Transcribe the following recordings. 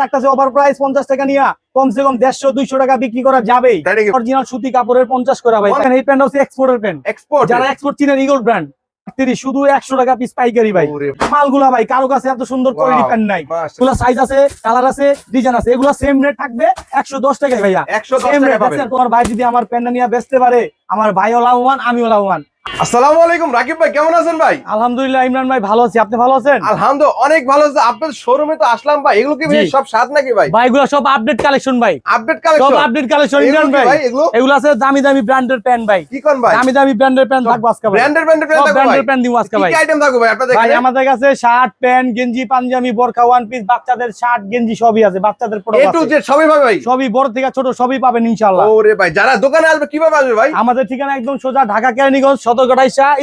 থাকতেছে over price পঞ্চাশ টাকা নিয়ে কমসে কম দেড়শো দুইশো টাকা বিক্রি করা যাবেই। অরিজিনাল সুতি কাপড়ের পঞ্চাশ করা ভাই। এই প্যান্ট হচ্ছে এক্সপোর্টের প্যান্ট। এক্সপোর্ট যারা এক্সপোর্ট চিনেন ইগল ব্র্যান্ড শুধু একশো টাকা পিস পাইকারি ভাই। মালগুলা ভাই কারও কাছে এত সুন্দর কোয়ালিটি Wow. প্যান্ট নাই। এগুলা সাইজ আছে কালার আছে ডিজাইন আছে এগুলা সেম রেট থাকবে একশো দশ টাকা ভাইয়া। সেম রেট পাবেন। তোমার ভাই যদি আমার প্যান্ট নিয়ে বেচতে পারে আমার ভাইও লাভবান আমিও লাভবান। আসসালামু আলাইকুম রাকিব ভাই কেমন আছেন ভাই? আলহামদুলিল্লাহ ইমরান ভাই ভালো আছি। আপনি ভালো আছেন? আলহামদুলিল্লাহ অনেক ভালো আছে। আপনার শোরুমে তো আসলাম ভাই। এগুলো কি সব সাত নাকি ভাই? ভাই এগুলো সব আপডেট কালেকশন ভাই। আপডেট সব আপডেট কালেকশন ইমরান ভাই। এগুলো? এগুলো আছে দামি দামি ব্র্যান্ডের প্যান্ট ভাই। কি কোন ভাই? দামি দামি ব্র্যান্ডের প্যান্ট থাকব আজকে ভাই। ব্র্যান্ডের ব্র্যান্ডের সব থাকবে ব্র্যান্ডের প্যান্ট দিব আজকে ভাই কি আইটেম থাকবে ভাই? আপনাদের ভাই আমাদের কাছে শার্ট প্যান্ট গেঞ্জি পাঞ্জাবি বোরখা ওয়ান পিস বাচ্চাদের শার্ট গেঞ্জি সবই আছে বাচ্চাদের এ প্রোডাক্ট টু আছে। জেড সবই পাবে ভাই? সবই বড় থেকে ছোট সবই পাবেন ইনশাআল্লাহ। ওরে ভাই যারা দোকানে আসবে কীভাবে আসবে ভাই? আমাদের ঠিকানা একদম সোজা ঢাকা কেরানীগঞ্জ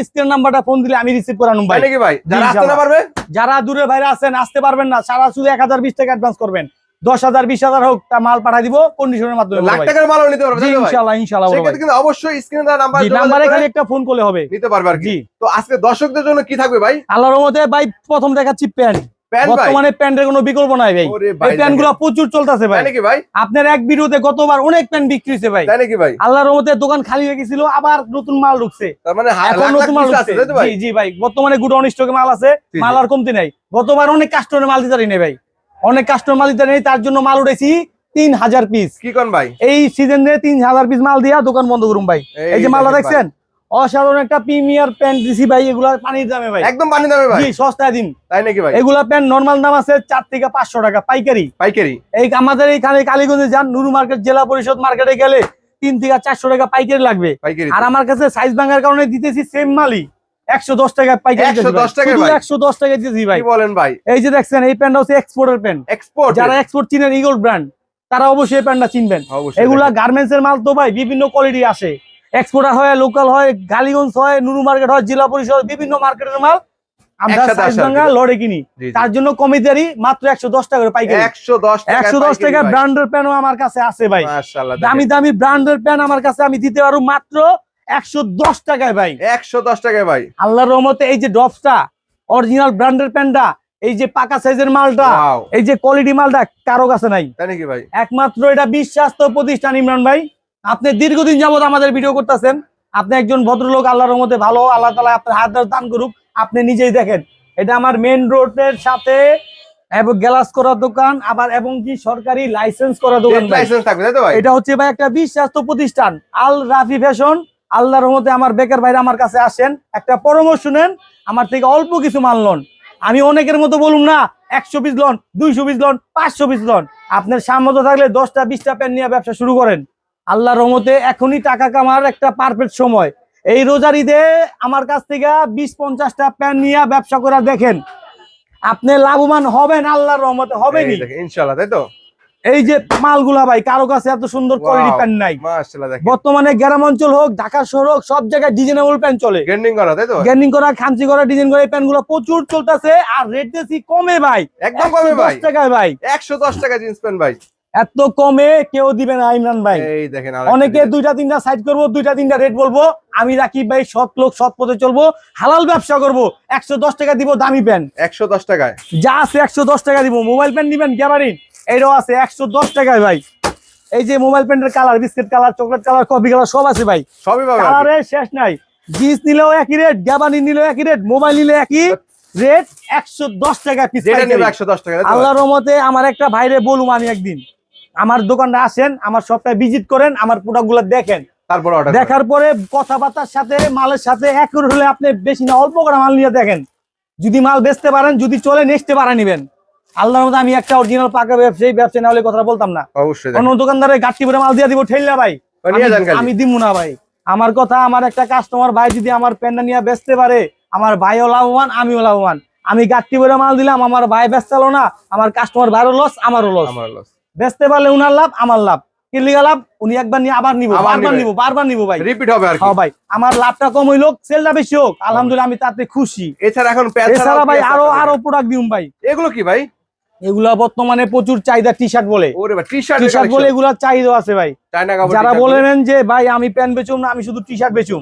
স্ক্রিন নাম্বারটা ফোন দিলে আমি রিসিভ করানো ভাই। নাকি ভাই? যারা আসতে না পারবে? যারা দূরে বাইরে আছেন আসতে পারবেন না। সারা শুধু এক হাজার বিশ টাকা অ্যাডভান্স করবেন। দশ হাজার বিশ হাজার হোক তা মাল পাঠাই দিব কন্ডিশনের মাধ্যমে লাখ টাকার মালও নিতে পারবে ইনশাআল্লাহ ইনশাআল্লাহ কিন্তু অবশ্যই স্ক্রিনে দেওয়া নাম্বার নাম্বারে খালি একটা ফোন করলে হবে। নিতে পারবে আর কি। তো আজকে দর্শকদের জন্য কি থাকবে ভাই? আল্লাহর রহমতে ভাই প্রথম দেখাচ্ছি প্যান্ট। বর্তমানে প্যান্টের কোনো বিকল্প নাই ভাই। এই প্যান্টগুলো প্রচুর চলতেছে ভাই। নাকি ভাই? আপনার এক ভিডিওতে গতবার অনেক প্যান্ট বিক্রি হয়েছে ভাই। নাকি ভাই? আল্লাহর রহমতে দোকান খালি হয়ে গেছিল আবার নতুন মাল ঢুকছে। তার মানে এখন নতুন মাল আছে ঢুকছে। তাই তো ভাই? জি জি ভাই বর্তমানে গুডাউন স্টকে মাল আছে মাল আর কমতি নাই। গতবার অনেক কাস্টমার মাল দিতে নাই ভাই। অনেক কাস্টমার মাল দিতে নেই তার জন্য মাল উঠেছি তিন হাজার পিস কি কোন ভাই? এই সিজনে তিন হাজার পিস মাল দিয়া দোকান বন্ধ করুন ভাই। এই যে মালটা দেখছেন? অসাধারণ একটা প্রিমিয়ার প্যান্ট দিছি ভাই এগুলা পানির দামে ভাই। একদম পানি দামে ভাই। জি সস্তায় দিন তাই নাকি ভাই? এগুলা প্যান্ট নর্মাল দাম আছে চার থেকে পাঁচশো টাকা পাইকারি। পাইকারি। এই আমাদের এইখানে কালীগঞ্জে যান নুরু মার্কেট জেলা পরিষদ মার্কেটে গেলে তিন থেকে চারশো টাকা পাইকারি লাগবে। আর আমার কাছে সাইজ ভাঙার কারণে দিতেছি সেম মালই। একশো দশ টাকা পাইকারি 110 টাকায় ভাই? একশো দশ টাকা দিতেছি ভাই। কি বলেন ভাই? এই যে দেখছেন এই প্যান্টটা হচ্ছে এক্সপোর্টের প্যান্ট। এক্সপোর্ট যারা এক্সপোর্ট চিনেন ইগল ব্র্যান্ড তারা অবশ্যই প্যান্টটা চিনবেন। এগুলা গার্মেন্টস এর মাল তো ভাই বিভিন্ন কোয়ালিটি আসে। এক্সপোর্টার হয় লোকাল হয় গালিগঞ্জ হয় নুরু মার্কেট হয় জেলা পরিষদ বিভিন্ন মার্কেটের মাল আমরা লড়ে কিনি। তার জন্য কমিদারি মাত্র একশো দশ টাকা করে পাইকারি। একশো দশ টাকা ব্র্যান্ডের প্যানও আমার কাছে আছে ভাই। দামি দামি ব্র্যান্ডের প্যান আমার কাছে আমি দিতে পারব মাত্র একশো দশ টাকায় ভাই। একশো দশ টাকায় ভাই। রহমতে এই যে ডপসটা অরিজিনাল ব্র্যান্ডের প্যান্টটা এই যে পাকা সাইজের মালটা এই যে কোয়ালিটি মালটা কারও কাছে নাই। তাই নাকি ভাই? একমাত্র এটা বিশ্বাস্ত প্রতিষ্ঠান ইমরান ভাই। আপনি দীর্ঘদিন যাবত আমাদের ভিডিও করতেছেন। আপনি একজন ভদ্রলোক আল্লাহর রহমতে ভালো আল্লাহ তালা আপনার হাত দান করুক। আপনি নিজেই দেখেন। এটা আমার মেন রোডের সাথে এবং গ্লাস করা দোকান আবার এবং কি সরকারি লাইসেন্স করা দোকান লাইসেন্স থাকবে তাই তো ভাই? এটা হচ্ছে ভাই একটা বিশ্বাস্ত প্রতিষ্ঠান আল রাফি ফ্যাশন। আল্লাহর রহমতে আমার বেকার ভাইরা আমার কাছে আসেন। একটা পরামর্শ নেন আমার থেকে অল্প কিছু মাল লন। আমি অনেকের মতো বলুন না একশো পিস লন দুইশো পিস লন পাঁচশো পিস লন। আপনার সামর্থ্য থাকলে দশটা বিশটা প্যান নিয়ে ব্যবসা শুরু করেন। আল্লাহর রহমতে এখনই টাকা কামার একটা পারফেক্ট সময়। এই রোজার ঈদে আমার কাছ থেকে বিশ পঞ্চাশটা প্যান নিয়ে ব্যবসা করে দেখেন। আপনি লাভবান হবেন আল্লাহর রহমতে হবেনই। এই তাই তো? এই যে মালগুলা ভাই কারও কাছে এত সুন্দর কোয়ালিটি প্যান্ট নাই। বর্তমানে গ্রাম অঞ্চল হোক ঢাকা শহর হোক সব জায়গায় ডিজাইনেবল প্যান্ট চলে। গ্রেন্ডিং করা তাই তো? গ্যান্ডিং করা খামচি করা ডিজাইন করা এই প্যান্টগুলো প্রচুর চলতেছে আর রেট দিয়েছি কমে ভাই। একদম কমে ভাই। 110 টাকায় ভাই। একশো দশ টাকা জিন্স প্যান্ট ভাই। এত কমে কেউ দিবে না ইমরান ভাই। এই দেখেন অনেকে দুইটা তিনটা সাইড করব দুইটা তিনটা রেট বলব। আমি রাকিব ভাই সৎ লোক সৎ পথে চলবো হালাল ব্যবসা করব। একশো দশ টাকা দিব দামি প্যান্ট। একশো দশ টাকায়। যা আছে একশো দশ টাকা দিব। মোবাইল প্যান্ট নিবেন গ্যাবারিন? এটাও আছে একশো দশ টাকায় ভাই। এই যে মোবাইল প্যান্টের colour biscuit colour chocolate colour coffee colour সব আছে ভাই। সবই আর শেষ নাই। জিন্স নিলেও একই রেট গ্যাবানি নিলেও একই রেট মোবাইল নিলে একই রেট একশো দশ টাকা পিস নেবে একশো দশ টাকা আল্লাহর রহমতে আমার একটা ভাইরে বলুম আমি একদিন। আমার দোকানটা আসেন আমার সবটাই ভিজিট করেন আমার প্রোডাক্টগুলো দেখেন। তারপর দেখার পরে কথাবার্তার সাথে মালের সাথে এক হলে আপনি বেশি না অল্প করে মাল নিয়ে দেখেন। যদি মাল বেচতে পারেন যদি চলে নেক্সটে বাড়া নিবেন। আল্লাহর মধ্যে আমি একটা অরিজিনাল পাকা ব্যবসায়ী ব্যবসায়ী না হলে কথা বলতাম না। অবশ্যই অন্য দোকানদারে গাঠি ভরে মাল দিয়ে দিব ঠেললা ভাই। আমি- দিব না ভাই। আমার কথা আমার একটা কাস্টমার ভাই যদি আমার প্যান্টটা নিয়ে বেচতে পারে আমার ভাইও লাভবান আমিও লাভবান। আমি গাঠি ভরে মাল দিলাম আমার ভাই বেচতালো না আমার কাস্টমার ভাইরও লস আমারও লস আমার লস বেচতে পারলে উনার লাভ আমার লাভ। কিনলিগা লাভ? উনি একবার নিয়ে আবার নিব বারবার নিবো। বারবার নিব ভাই। রিপিট হবে আর কি। হ্যাঁ ভাই আমার লাভটা কম হইল সেলটা বেশি হোক। আলহামদুলিল্লাহ আমি তাতে খুশি। এছাড়া এখন এছাড়া ভাই আরও আরও প্রোডাক্ট দিউম ভাই। এগুলো কি ভাই? এগুলা বর্তমানে প্রচুর চাহিদা টি শার্ট বলে টি শার্ট বলে এগুলা চাহিদা আছে ভাই। যারা বলেন যে ভাই আমি প্যান্ট বেচুম না আমি শুধু টি শার্ট বেচুম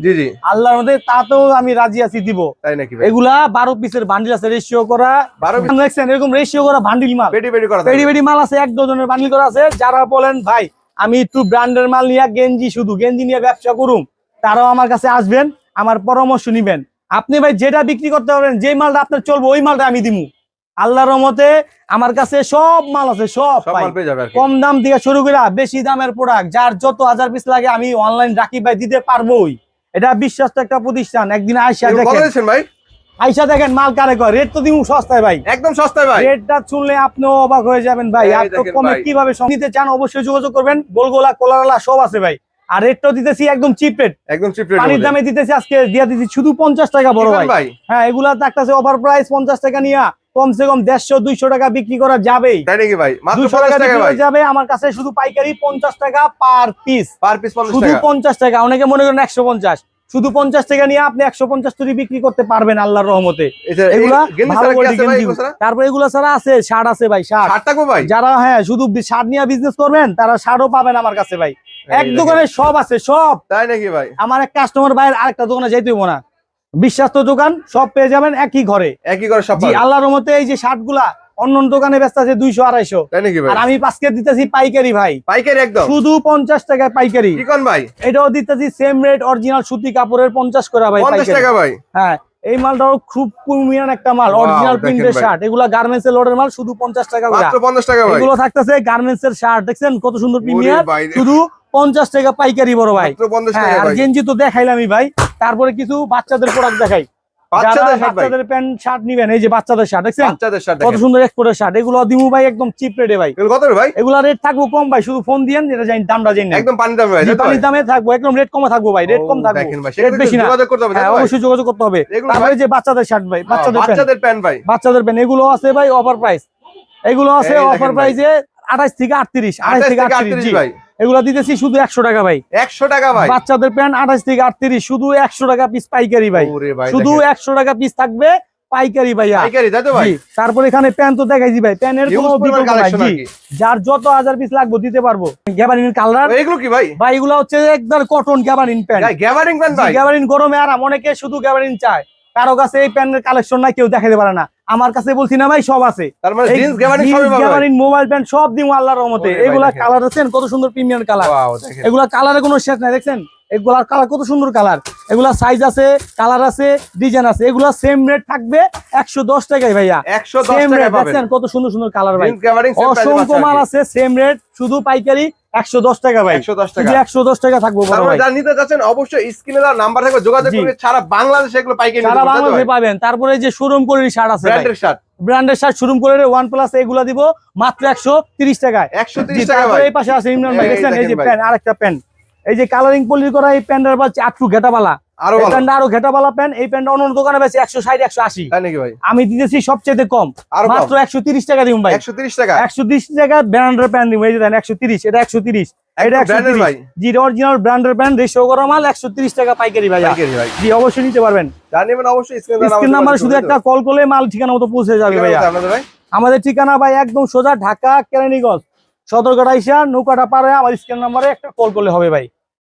আল্লাহর মধ্যে তাতেও আমি রাজি আছি দিব। তাই নাকি এগুলা বারো পিসের বান্ডিল আছে রেশিও করা। 12 দেখছেন এরকম রেশিও করা বান্ডিল মাল। বেডি বেডি মাল আছে এক ডজনের বান্ডিল করা আছে। যারা বলেন ভাই আমি একটু ব্র্যান্ডের মাল নিয়ে গেঞ্জি শুধু গেঞ্জি নিয়ে ব্যবসা করুম তারাও আমার কাছে আসবেন আমার পরামর্শ নিবেন। আপনি ভাই যেটা বিক্রি করতে পারবেন যে মালটা আপনার চলবে ওই মালটা আমি দিমু। আল্লাহর রহমতে আমার কাছে সব মাল আছে সব কম দাম থেকে শুরু করে বেশি দামের প্রোডাক্ট যার যত হাজার পিস লাগে আমি অনলাইন রাখি ভাই দিতে পারবোই। এটা বিশ্বাস্ত একটা প্রতিষ্ঠান একদিন আয়সা দেখেন। ভাই? আয়সা দেখেন মাল কারে কয় রেট তো দিমু সস্তায় ভাই। একদম সস্তায় ভাই। রেটটা শুনলে আপনিও অবাক হয়ে যাবেন ভাই। এত কমে কীভাবে নিতে চান অবশ্যই যোগাযোগ করবেন। গোলগোলা কোলারলা সব আছে ভাই। আর রেটটাও দিতেছি একদম চিপ রেট একদম চিপ রেট পানির দামে দিতেছি আজকে দিয়া দিতেছি শুধু পঞ্চাশ টাকা বড় ভাই। হ্যাঁ এগুলা তো থাকতেছে ওভার প্রাইস পঞ্চাশ টাকা নিয়ে কমসে কম দেড়শো দুইশো টাকা বিক্রি করা যাবেই। তাই নাকি ভাই? মাত্র 50 টাকা ভাই। যাবে আমার কাছে শুধু পাইকারি পঞ্চাশ টাকা পার পিস পার পিস 50 শুধু টাকা। পঞ্চাশ টাকা অনেকে মনে করেন একশো পঞ্চাশ। শুধু পঞ্চাশ টাকা নিয়ে আপনি একশো পঞ্চাশ তৈরি বিক্রি করতে পারবেন আল্লাহর রহমতে। তারপর এগুলা ছাড়া আছে শার্ট আছে ভাই শার্ট। যারা হ্যাঁ শুধু শার্ট নিয়ে বিজনেস করবেন তারা শার্টও পাবেন আমার কাছে ভাই। এক দোকানে সব আছে সব। তাই নাকি ভাই? আমার এক কাস্টমার বাইরে আরেকটা দোকানে যাইতে না। বিশ্বাস্ত দোকান সব পেয়ে যাবেন একই ঘরে। একই ঘরে সব আল্লাহর রহমতে এই যে শার্টগুলা অন্য দোকানে ব্যস্ত আছে দুইশো আড়াইশো। আর আমি পাঁচকে দিতেছি পাইকারি ভাই। পাইকারি একদম? শুধু পঞ্চাশ টাকায় পাইকারি। ভাই? এটাও দিতেছি সেম রেট অরিজিনাল সুতি কাপড়ের পঞ্চাশ করে ভাই 50 টাকা ভাই? হ্যাঁ এই মালটাও খুব প্রিমিয়াম একটা মাল অরিজিনাল প্রিন্টের শার্ট এগুলা গার্মেন্টস এর লোডের মাল শুধু পঞ্চাশ টাকা 50 টাকা ভাই। এগুলো থাকতেছে গার্মেন্টস এর শার্ট দেখছেন? কত সুন্দর প্রিমিয়াম শুধু পঞ্চাশ টাকা পাইকারি বড় ভাই। মাত্র 50 হ্যাঁ আর গেঞ্জি তো দেখাইলামই ভাই। তারপরে কিছু বাচ্চাদের প্রোডাক্ট দেখাই। বাচ্চাদের প্যান্ট শার্ট নিবেন এই যে বাচ্চাদের শার্ট দেখছেন? বাচ্চাদের শার্ট কত সুন্দর এক্সপোর্টের শার্ট এগুলো দিমু ভাই একদম চিপ রেটে ভাই। এগুলো কত ভাই? এগুলা রেট থাকব কম ভাই শুধু ফোন দিয়েন যেটা জানি দামটা জানি একদম পানি দামে ভাই থাকব একদম রেট কমে থাকব ভাই রেট কম থাকব। রেট বেশি না। যোগাযোগ করতে হবে হ্যাঁ তো ভাই? অবশ্যই যোগাযোগ করতে হবে। তারপরে যে বাচ্চাদের শার্ট ভাই বাচ্চাদের প্যান্ট বাচ্চাদের প্যান্ট ভাই। বাচ্চাদের প্যান্ট এগুলো আছে ভাই অফার প্রাইস এগুলো আছে অফার। প্রাইসে আঠাশ থেকে আটত্রিশ আঠাশ থেকে থেকে আটত্রিশ ভাই। এগুলো দিতেছি শুধু একশো টাকা ভাই। 100 টাকা ভাই। বাচ্চাদের প্যান্ট আঠাশ থেকে আটত্রিশ শুধু একশো টাকা পিস পাইকারি ভাই। শুধু একশো টাকা পিস থাকবে পাইকারি ভাইয়া। পাইকারি তাই তো ভাই? তারপর এখানে প্যান্ট তো দেখাইছি ভাই। Huge কোনো বিকল্প নাই। আর। যার যত হাজার পিস লাগবে দিতে পারব। গ্যাবারিন কালার এগুলো কি ভাই? ভাই এগুলো হচ্ছে একদম কটন গ্যাবারিন প্যান্ট ভাই গ্যাবারিং প্যান্ট ভাই। গ্যাবারিন গরমে আরাম অনেকে শুধু গ্যাবারিন চায়। কারও কাছে এই প্যান্টের কালেকশন নাই কেউ দেখাতে পারে না। আমার কাছে বলছি না ভাই সব আছে। তার মানে মোবাইল প্যান্ট সব দিমু আল্লাহর রহমতে। এগুলা কালার আছেন কত সুন্দর প্রিমিয়াম কালার এগুলা কালারে কোনো শেষ নাই দেখছেন? এগুলার কালার কত সুন্দর কালার এগুলা সাইজ আছে কালার আছে ডিজাইন আছে। এগুলা সেম রেট থাকবে একশো দশ টাকায় ভাইয়া। 110 সেম টাকা রেট দেখছেন? কত সুন্দর সুন্দর কালার ভাই। অসংখ্য মাল আছে সেম রেট শুধু পাইকারি একশো দশ টাকা ভাই। 110 টাকা। টাকা থাকব বড় তারপরে ভাই। যারা নিতে যাচ্ছেন অবশ্যই স্ক্রিনে দেওয়া নাম্বার থাকবে যোগাযোগ করে সারা বাংলাদেশে এগুলো পাইকারি সারা বাংলাদেশে পাবেন। তারপরে এই যে শোরুম শার্ট আছে ব্র্যান্ডের শার্ট। ব্র্যান্ডের শার্ট শোরুম করে ওয়ান প্লাস এগুলা দিব মাত্র একশো তিরিশ টাকায়। 130 জি, টাকা তারপরে ভাই। এই পাশে আছে ইমরান ভাই। এই এই যে দেখেন আরেকটা প্যান্ট। এই যে কালারিং পলি করা এই প্যান্টের পাচ্ছি আটটু ঘেটাবালা। আরও প্যান্ট আরও ঘেটাবালা প্যান্ট এই প্যান্ট অন্য দোকানে বেশি একশো ষাট একশো আশি। তাই নাকি ভাই? আমি দিতেছি সবচেয়ে কম। মাত্র একশো তিরিশ টাকা দিব ভাই। 130 টাকা? একশো তিরিশ টাকা ব্র্যান্ডের প্যান্ট দিব এই যে দেন একশো তিরিশ এটা একশো তিরিশ। এটা একশো অরিজিনাল ব্র্যান্ডের প্যান্ট রেশিও করা মাল একশো তিরিশ টাকা পাইকারি ভাই পাইকারি ভাই। জি অবশ্যই নিতে পারবেন। স্ক্রিনে নাম্বারে শুধু একটা কল করলে মাল ঠিকানা মতো পৌঁছে যাবে ভাই। আমাদের ঠিকানা ভাই একদম সোজা ঢাকা কেরানীগঞ্জ। সদরঘাট আইসা নৌকাটা পারে আমার স্ক্রিন নাম্বারে একটা কল করলে হবে ভাই।